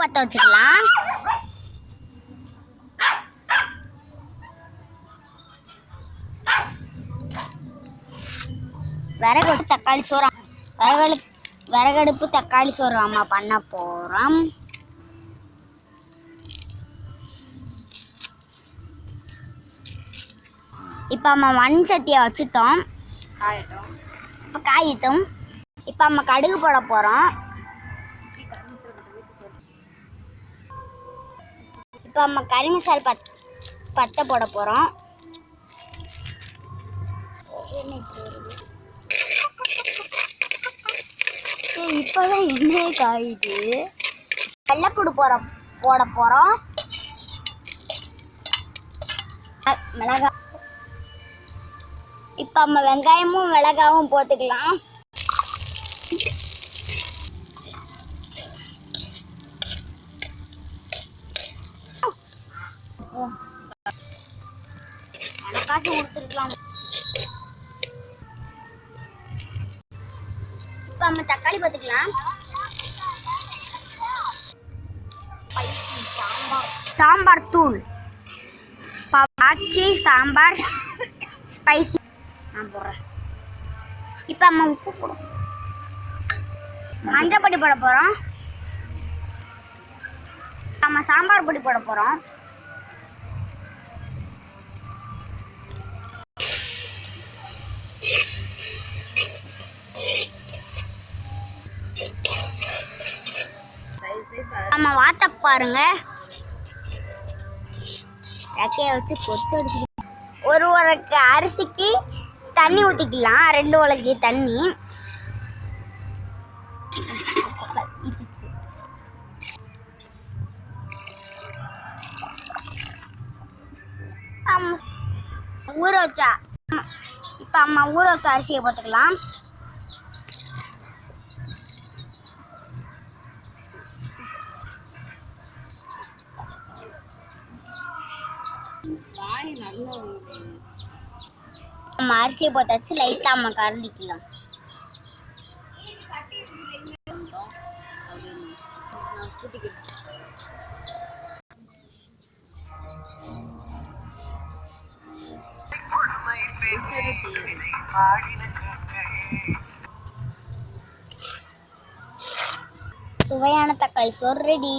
பற்ற வச்சுக்கலாம். விறகு தக்காளி சோறு விறகடு விறகடுப்பு தக்காளி சோறு அம்மா பண்ண போகிறோம் இப்போ அம்மா மண் சட்டியை வச்சுட்டோம். காயட்டும். இப்போ காயிட்டும். இப்போ அம்மா கடுகு போட போகிறோம் இப்போ நம்ம கறி மசால் பத் பத்தை போட போகிறோம் இப்போதான் எண்ணெய் காயுது வெள்ளைப்பூடு போகிற போட போகிறோம் மிளகா. இப்போ நம்ம வெங்காயமும் மிளகாவும் போட்டுக்கலாம். காசு கொடுத்துருக்கலாம். இப்போ நம்ம தக்காளி பார்த்துக்கலாம். சாம்பார் தூள். ஆச்சி சாம்பார் ஸ்பைசி நான் போடுறேன். இப்போ அம்மா உப்பு போடும் மஞ்சள் பொடி போட போகிறோம் நம்ம சாம்பார் பொடி போட போகிறோம் நம்ம வாத்த பாருங்க. ரெக்கையை வச்சு கொத்து ஒரு உலக்கு அரிசிக்கு தண்ணி ஊற்றிக்கலாம் ரெண்டு உலக்கு தண்ணி. ஆமா. ஊற வச்சா இப்போ அம்மா ஊற வச்ச அரிசியை போட்டுக்கலாம். நம்ம அரிசியை போட்டாச்சு லைட்டாக அம்மா கறந்துக்கலாம் சுவையான தக்காளி சொல் ரெடி.